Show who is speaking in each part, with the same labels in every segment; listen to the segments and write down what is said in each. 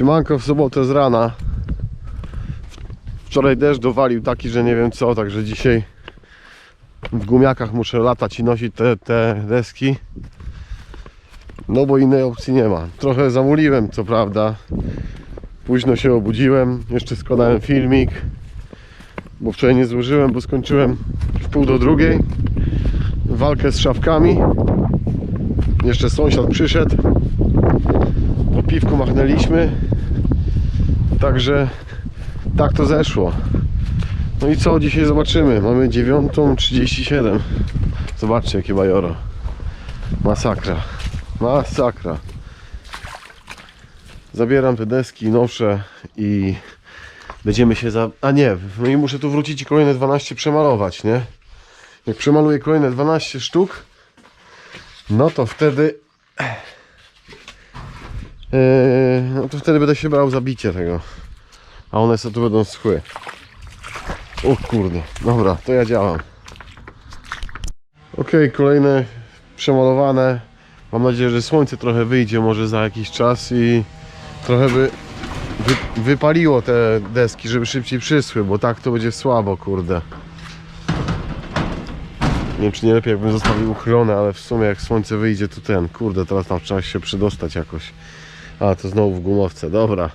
Speaker 1: Siemanko w sobotę z rana. Wczoraj deszcz dowalił taki, że nie wiem co, także dzisiaj w gumiakach muszę latać i nosić te, te deski. No bo innej opcji nie ma. Trochę zamuliłem, co prawda. Późno się obudziłem, jeszcze składałem filmik, bo wczoraj nie złożyłem, bo skończyłem w pół do drugiej walkę z szafkami. Jeszcze sąsiad przyszedł. Piwku machnęliśmy. Także tak to zeszło. No i co dzisiaj zobaczymy? Mamy 9.37. Zobaczcie jakie bajoro. Masakra. Masakra. Zabieram te deski, noszę i będziemy się za... A nie, no i muszę tu wrócić i kolejne 12 przemalować, nie? Jak przemaluję kolejne 12 sztuk, no to wtedy... Yy, no to wtedy będę się brał za bicie tego. A one sobie tu będą schły. O kurde, dobra, to ja działam. Ok, kolejne przemalowane. Mam nadzieję, że słońce trochę wyjdzie może za jakiś czas i trochę by wy, wypaliło te deski, żeby szybciej przysły, bo tak to będzie słabo, kurde. Nie wiem, czy nie lepiej jakbym zostawił uchylone, ale w sumie jak słońce wyjdzie, to ten, kurde, teraz tam trzeba się przydostać jakoś. A, to znowu w gumowce, dobra.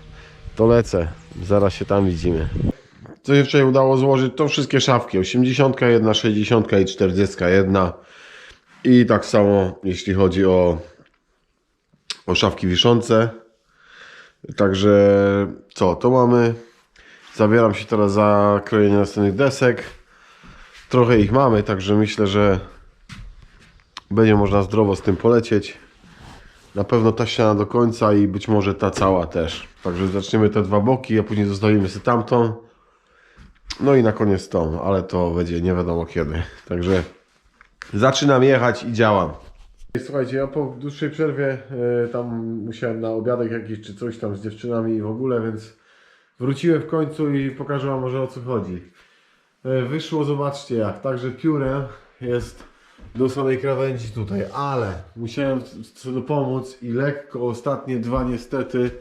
Speaker 1: To lecę, zaraz się tam widzimy. Co się wczoraj udało złożyć, to wszystkie szafki. 81, 60 i 41. I tak samo jeśli chodzi o, o szafki wiszące. Także co, to mamy. Zabieram się teraz za krojenie następnych desek. Trochę ich mamy, także myślę, że będzie można zdrowo z tym polecieć. Na pewno ta ściana do końca i być może ta cała też. Także zaczniemy te dwa boki, a później zostawimy sobie tamtą. No i na koniec tą, ale to będzie nie wiadomo kiedy. Także zaczynam jechać i działam. Słuchajcie, ja po dłuższej przerwie e, tam musiałem na obiadek jakiś czy coś tam z dziewczynami i w ogóle, więc wróciłem w końcu i pokażę wam może o co chodzi. E, Wyszło, zobaczcie jak, także piórem jest do samej krawędzi tutaj, ale musiałem co pomóc i lekko ostatnie dwa niestety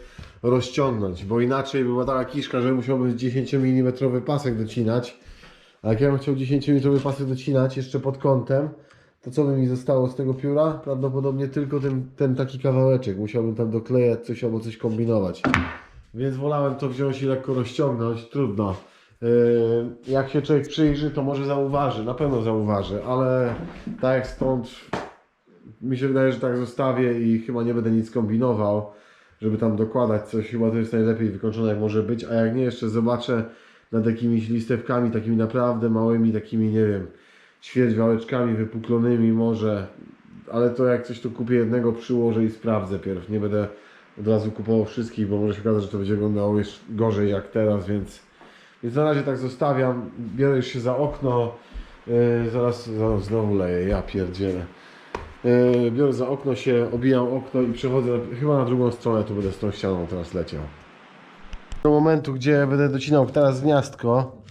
Speaker 1: rozciągnąć, bo inaczej była taka kiszka, że musiałbym 10 mm pasek docinać, a jak ja bym chciał 10 mm pasek docinać jeszcze pod kątem, to co by mi zostało z tego pióra? Prawdopodobnie tylko ten, ten taki kawałeczek, musiałbym tam doklejać coś albo coś kombinować. Więc wolałem to wziąć i lekko rozciągnąć, trudno. Yy, Jak się człowiek przyjrzy, to może zauważy, na pewno zauważy, ale tak stąd mi się wydaje, że tak zostawię i chyba nie będę nic kombinował, żeby tam dokładać coś. Chyba to jest najlepiej wykończone jak może być, a jak nie, jeszcze zobaczę nad jakimiś listewkami takimi naprawdę małymi, takimi nie wiem, ćwierćwałeczkami wypuklonymi może, ale to jak coś to kupię jednego, przyłożę i sprawdzę pierw. Nie będę od razu kupował wszystkich, bo może się okazać, że to będzie wyglądało jeszcze gorzej jak teraz, więc więc na razie tak zostawiam, biorę się za okno, yy, zaraz, zaraz znowu leję, ja pierdzielę. Yy, biorę za okno się, obijam okno i przechodzę chyba na drugą stronę, tu będę z tą ścianą teraz leciał. Do momentu, gdzie będę docinał teraz gniazdko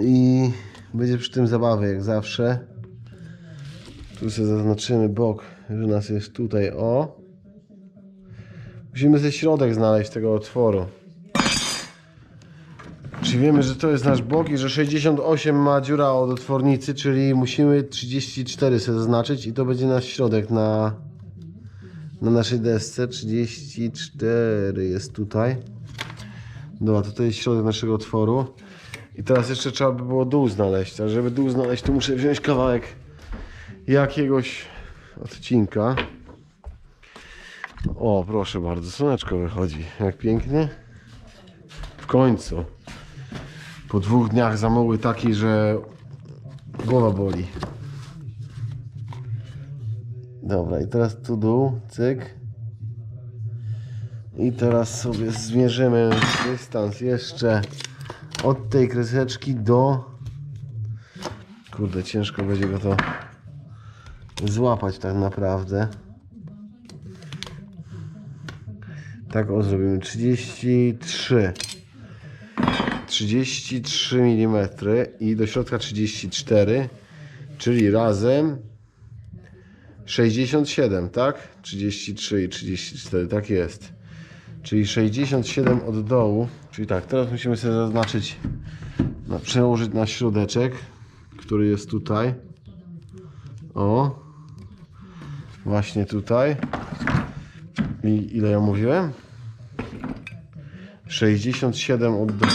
Speaker 1: i będzie przy tym zabawy jak zawsze. Tu sobie zaznaczymy bok, że nas jest tutaj, o. Musimy ze środek znaleźć tego otworu. Czyli wiemy, że to jest nasz bok i że 68 ma dziura od otwornicy, czyli musimy 34 sobie zaznaczyć i to będzie nasz środek na, na naszej desce. 34 jest tutaj. Dobra, to jest środek naszego otworu. I teraz jeszcze trzeba by było dół znaleźć. A żeby dół znaleźć, to muszę wziąć kawałek jakiegoś odcinka. O, proszę bardzo, słoneczko wychodzi. Jak pięknie. W końcu. Po dwóch dniach zamoły taki, że głowa boli. Dobra, i teraz tu dół, cyk. I teraz sobie zmierzymy dystans jeszcze od tej kreseczki do... Kurde, ciężko będzie go to złapać tak naprawdę. Tak o, zrobimy 33. 33 mm i do środka 34, czyli razem 67, tak? 33 i 34, tak jest. Czyli 67 od dołu. Czyli tak, teraz musimy sobie zaznaczyć, na, przełożyć na środeczek, który jest tutaj. O. Właśnie tutaj. I ile ja mówiłem? 67 od dołu.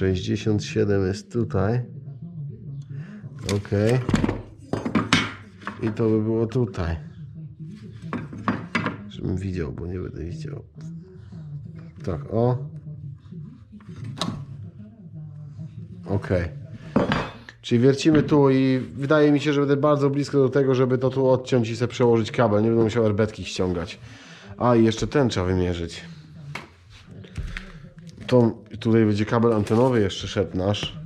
Speaker 1: 67 jest tutaj. Ok. I to by było tutaj. Żebym widział, bo nie będę widział. Tak, o. Ok. Czyli wiercimy tu i wydaje mi się, że będę bardzo blisko do tego, żeby to tu odciąć i sobie przełożyć kabel. Nie będę musiał erbetki ściągać. A i jeszcze ten trzeba wymierzyć. To tutaj będzie kabel antenowy jeszcze szedł nasz.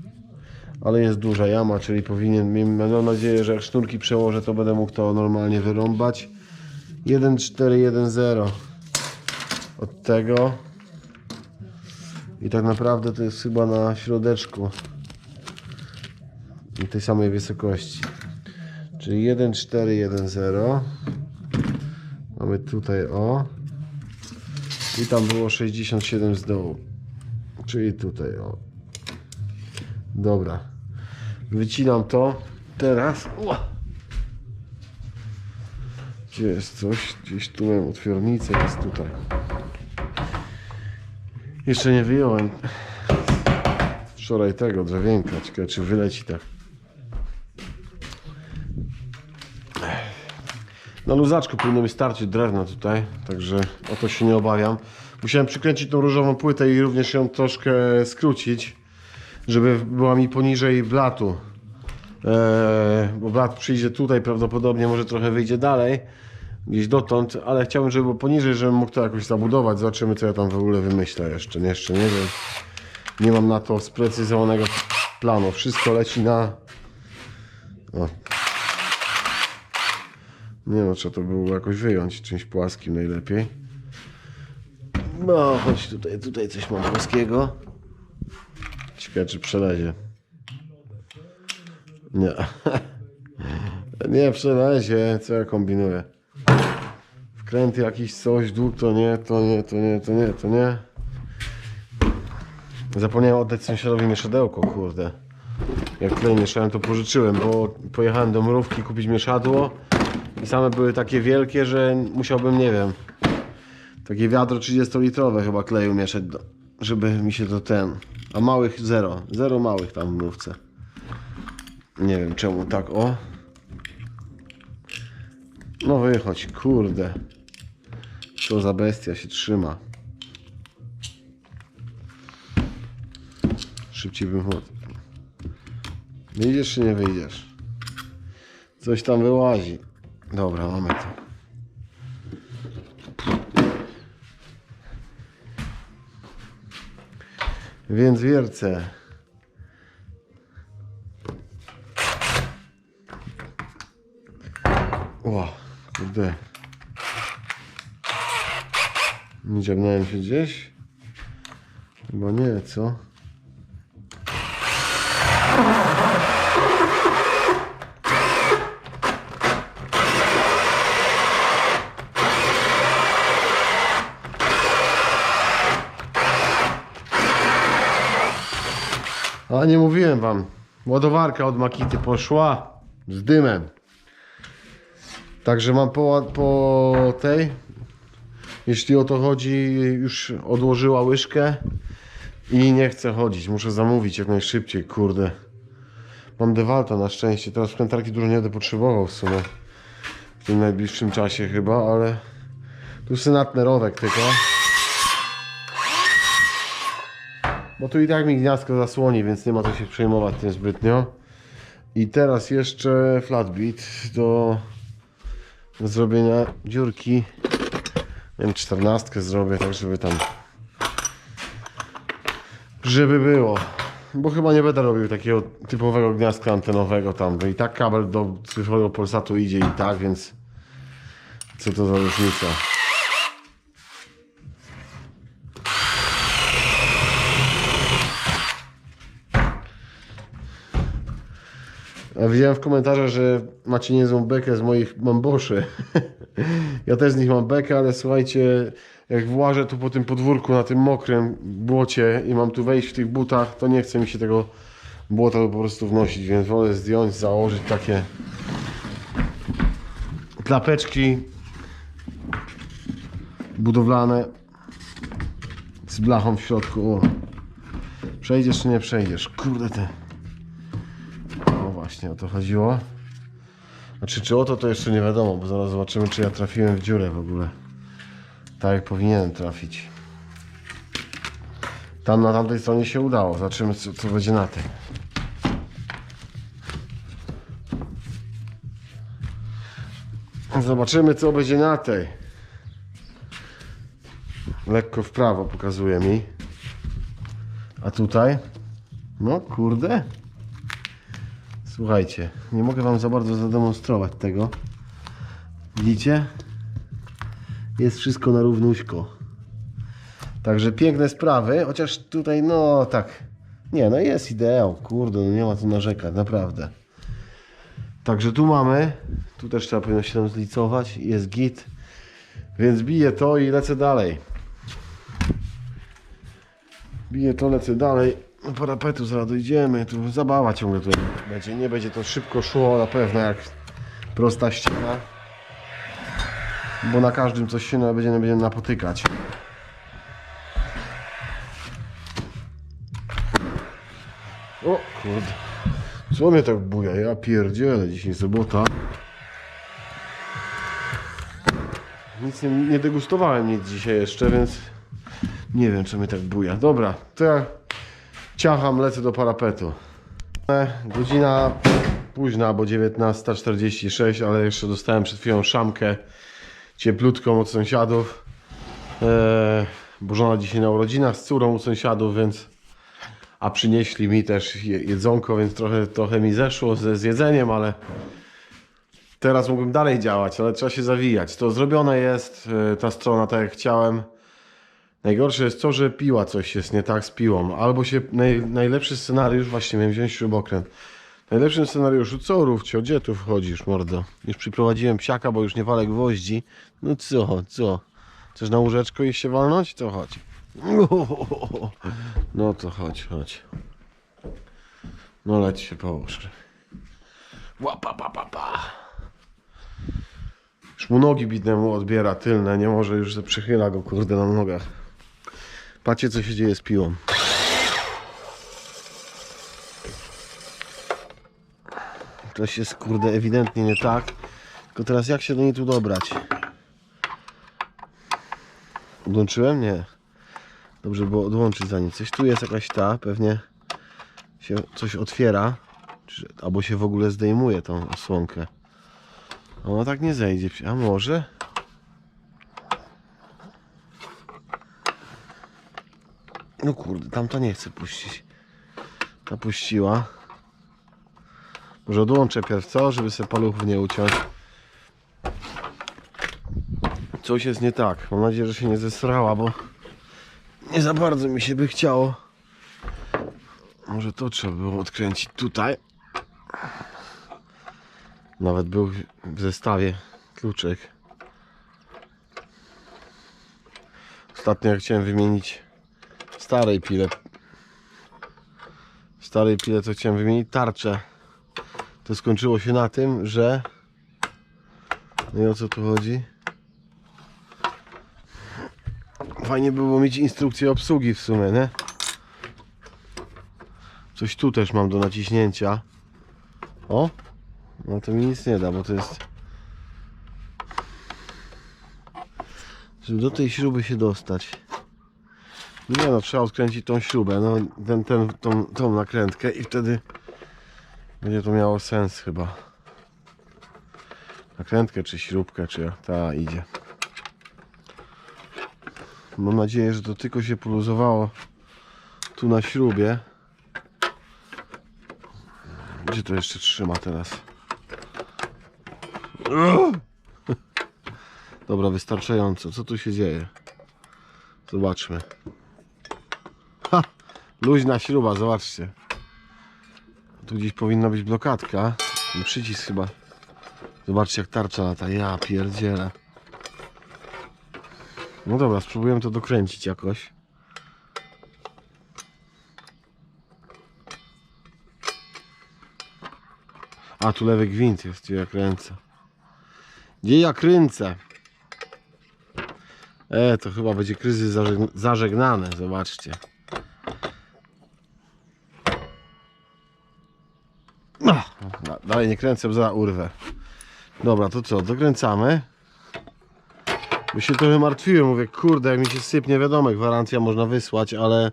Speaker 1: Ale jest duża jama, czyli powinien, mam nadzieję, że jak sznurki przełożę, to będę mógł to normalnie wyrąbać. 1410 od tego. I tak naprawdę to jest chyba na środeczku. I tej samej wysokości. Czyli 1410. Mamy tutaj o. I tam było 67 z dołu. Czyli tutaj o. Dobra. Wycinam to. Teraz. Ua. Gdzie jest coś? Gdzieś tu mam otwiernicę, jest tutaj. Jeszcze nie wyjąłem wczoraj tego drewienka. Ciekawe czy wyleci tak. Na luzaczku powinno mi starczyć drewna tutaj, także o to się nie obawiam. Musiałem przykręcić tą różową płytę i również ją troszkę skrócić, żeby była mi poniżej blatu. Eee, bo blat przyjdzie tutaj prawdopodobnie, może trochę wyjdzie dalej, gdzieś dotąd, ale chciałbym, żeby było poniżej, żebym mógł to jakoś zabudować. Zobaczymy, co ja tam w ogóle wymyślę jeszcze. Nie, jeszcze nie wiem. Nie mam na to sprecyzowanego planu. Wszystko leci na... O. Nie no, trzeba to było jakoś wyjąć czymś płaskim najlepiej. No, chodź tutaj, tutaj coś mam płaskiego. Ciekawe, czy przelezie. Nie. Nie przelezie, co ja kombinuję. Wkręt jakiś coś, dług to nie, to nie, to nie, to nie, to nie. Zapomniałem oddać sąsiadowi mieszadełko, kurde. Jak klej mieszałem, to pożyczyłem, bo pojechałem do mrówki kupić mieszadło i same były takie wielkie, że musiałbym, nie wiem, takie wiadro 30-litrowe chyba kleju mieszać, do, żeby mi się to ten... A małych zero, zero małych tam w mrówce. Nie wiem czemu tak, o. No wychodź, kurde. Co za bestia się trzyma. Szybciej bym. Wyjdziesz czy nie wyjdziesz? Coś tam wyłazi. Dobra, mamy to. Więc wiercę. O, kurde. Nie dziabnąłem się gdzieś? Chyba nie, co? A nie mówiłem wam. Ładowarka od Makity poszła z dymem. Także mam po, po tej, jeśli o to chodzi, już odłożyła łyżkę i nie chcę chodzić. Muszę zamówić jak najszybciej, kurde. Mam Dewalta na szczęście. Teraz wkrętarki dużo nie będę potrzebował w sumie. W tym najbliższym czasie chyba, ale tu synatny rowek tylko. Bo tu i tak mi gniazdko zasłoni, więc nie ma co się przejmować tym zbytnio. I teraz jeszcze flatbit do zrobienia dziurki. Nie wiem, czternastkę zrobię, tak żeby tam żeby było. Bo chyba nie będę robił takiego typowego gniazdka antenowego tam. Bo i tak kabel do cyfrowego Polsatu idzie i tak, więc co to za różnica. A widziałem w komentarzach, że macie niezłą bekę z moich mamboszy. Ja też z nich mam bekę, ale słuchajcie, jak włażę tu po tym podwórku na tym mokrym błocie i mam tu wejść w tych butach, to nie chce mi się tego błota po prostu wnosić, więc wolę zdjąć, założyć takie klapeczki budowlane z blachą w środku. O. Przejdziesz czy nie przejdziesz? Kurde te. Właśnie, o to chodziło. Znaczy, czy o to to jeszcze nie wiadomo, bo zaraz zobaczymy, czy ja trafiłem w dziurę w ogóle. Tak jak powinienem trafić. Tam na tamtej stronie się udało. Zobaczymy, co, co będzie na tej. Zobaczymy, co będzie na tej. Lekko w prawo pokazuje mi. A tutaj? No kurde. Słuchajcie, nie mogę wam za bardzo zademonstrować tego. Widzicie? Jest wszystko na równuśko. Także piękne sprawy, chociaż tutaj no tak. Nie, no jest ideał, kurde, no nie ma co narzekać, naprawdę. Także tu mamy, tu też trzeba powinno się tam zlicować, jest git. Więc biję to i lecę dalej. Biję to, lecę dalej. Do parapetu zaraz dojdziemy. Tu zabawa ciągle tutaj będzie. Nie będzie to szybko szło na pewno jak prosta ściana. Bo na każdym coś się na- będzie, będziemy napotykać. O kurde. Co mnie tak buja? Ja pierdzielę. Dzisiaj sobota. Nic nie, nie degustowałem nic dzisiaj jeszcze, więc nie wiem, czy mnie tak buja. Dobra, to ja ciacham, lecę do parapetu. E, Godzina późna, bo 19.46, ale jeszcze dostałem przed chwilą szamkę cieplutką od sąsiadów. E, bo żona dzisiaj na urodzinach z córą u sąsiadów, więc a przynieśli mi też je- jedzonko, więc trochę, trochę mi zeszło ze, z jedzeniem, ale teraz mógłbym dalej działać, ale trzeba się zawijać. To zrobione jest, e, ta strona tak jak chciałem. Najgorsze jest to, że piła coś jest nie tak z piłą. Albo się naj, najlepszy scenariusz, właśnie miałem wziąć śrubokręt. Najlepszym scenariuszu, co Rówcio, gdzie tu wchodzisz, mordo? Już przyprowadziłem psiaka, bo już nie walę gwoździ. No co, co? Chcesz na łóżeczko i się walnąć? To chodź. No to chodź, chodź. No leć się połóż. Łapa, pa, pa, pa. Już mu nogi bidnemu odbiera tylne, nie może już, że przychyla go kurde na nogach. Patrzcie co się dzieje z piłą. Coś jest kurde ewidentnie nie tak. Tylko teraz jak się do niej tu dobrać? Odłączyłem? Nie. Dobrze było odłączyć zanim. Coś tu jest jakaś ta, pewnie się coś otwiera. Albo się w ogóle zdejmuje tą osłonkę. Ona tak nie zejdzie. A może? No kurde, tamta nie chce puścić. Ta puściła. Może odłączę pierw co, żeby sobie paluchów nie uciąć. Coś jest nie tak. Mam nadzieję, że się nie zesrała, bo nie za bardzo mi się by chciało. Może to trzeba było odkręcić tutaj. Nawet był w zestawie kluczyk. Ostatnio jak chciałem wymienić starej pile. Starej pile to chciałem wymienić tarczę. To skończyło się na tym, że no i o co tu chodzi? Fajnie by było mieć instrukcję obsługi w sumie, nie? Coś tu też mam do naciśnięcia. O! No to mi nic nie da, bo to jest... Żeby do tej śruby się dostać. Nie no, trzeba odkręcić tą śrubę, no ten, ten, tą, tą nakrętkę i wtedy będzie to miało sens chyba. Nakrętkę czy śrubkę, czy ta idzie. Mam nadzieję, że to tylko się poluzowało tu na śrubie. Gdzie to jeszcze trzyma teraz? Dobra, wystarczająco. Co tu się dzieje? Zobaczmy. Luźna śruba, zobaczcie. Tu gdzieś powinna być blokadka. I przycisk chyba. Zobaczcie jak tarcza lata. Ja pierdzielę. No dobra, spróbujemy to dokręcić jakoś. A, tu lewy gwint jest, gdzie ja kręcę. Gdzie ja kręcę? E, to chyba będzie kryzys zażeg- zażegnany, zobaczcie. No, da- dalej nie kręcę, bo za urwę. Dobra, to co, dokręcamy. Bo się trochę martwiłem, mówię, kurde, jak mi się sypnie, wiadomo, gwarancja można wysłać, ale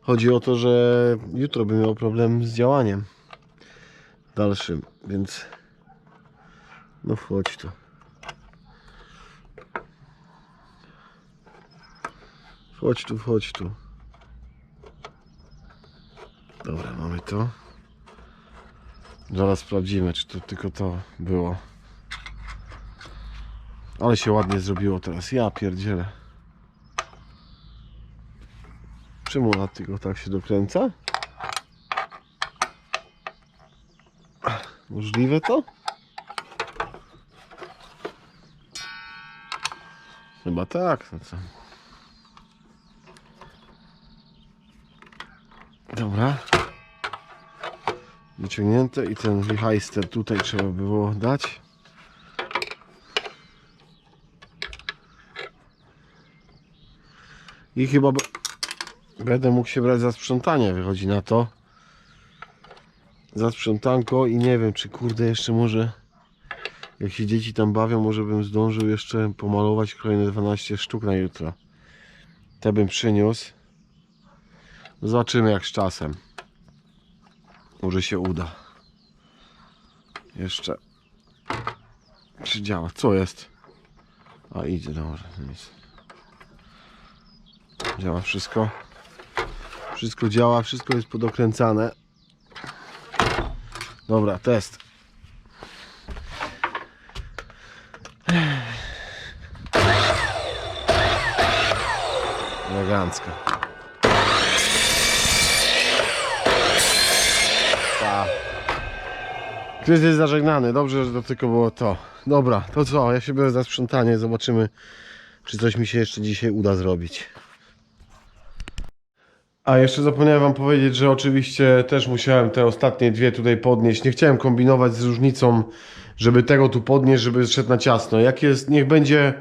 Speaker 1: chodzi o to, że jutro bym miał problem z działaniem dalszym, więc no wchodź tu. Wchodź tu, wchodź tu. Dobra, mamy to. Zaraz sprawdzimy, czy to tylko to było. Ale się ładnie zrobiło teraz. Ja pierdzielę. Czemu ona tylko tak się dokręca? Możliwe to? Chyba tak. No co? Dobra. Wyciągnięte i ten wichajster tutaj trzeba było dać. I chyba będę mógł się brać za sprzątanie, wychodzi na to. Za sprzątanko i nie wiem, czy kurde jeszcze może jak się dzieci tam bawią, może bym zdążył jeszcze pomalować kolejne 12 sztuk na jutro. Te bym przyniósł. Zobaczymy jak z czasem. Może się uda. Jeszcze. Czy działa? Co jest? A idzie, dobrze. Nic. Działa wszystko. Wszystko działa, wszystko jest podokręcane. Dobra, test. Elegancko. Kryzys zażegnany. Dobrze, że to tylko było to. Dobra, to co? Ja się biorę za sprzątanie. Zobaczymy, czy coś mi się jeszcze dzisiaj uda zrobić. A jeszcze zapomniałem wam powiedzieć, że oczywiście też musiałem te ostatnie dwie tutaj podnieść. Nie chciałem kombinować z różnicą, żeby tego tu podnieść, żeby szedł na ciasno. Jak jest, niech będzie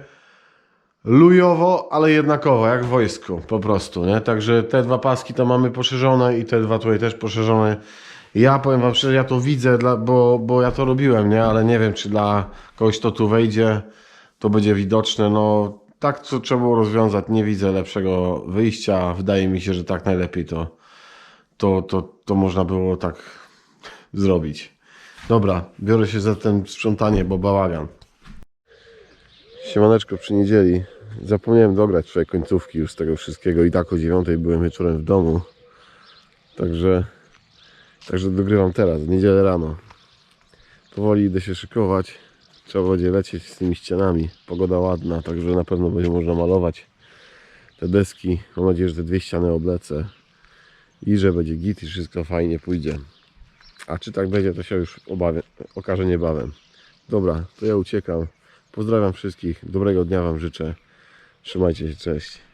Speaker 1: lujowo, ale jednakowo, jak w wojsku, po prostu, nie? Także te dwa paski tam mamy poszerzone i te dwa tutaj też poszerzone. Ja powiem wam szczerze, ja to widzę, dla, bo, bo ja to robiłem, nie? Ale nie wiem, czy dla kogoś, kto tu wejdzie, to będzie widoczne. No, tak to trzeba było rozwiązać. Nie widzę lepszego wyjścia. Wydaje mi się, że tak najlepiej to, to, to, to można było tak zrobić. Dobra, biorę się za ten sprzątanie, bo bałagan. Siemaneczko przy niedzieli. Zapomniałem dograć wczoraj końcówki już z tego wszystkiego i tak o dziewiątej byłem wieczorem w domu. Także, także dogrywam teraz, w niedzielę rano. Powoli idę się szykować. Trzeba będzie lecieć z tymi ścianami. Pogoda ładna, także na pewno będzie można malować te deski. Mam nadzieję, że te dwie ściany oblecę i że będzie git i wszystko fajnie pójdzie. A czy tak będzie, to się już obawię, okaże niebawem. Dobra, to ja uciekam. Pozdrawiam wszystkich. Dobrego dnia Wam życzę. Trzymajcie się, cześć.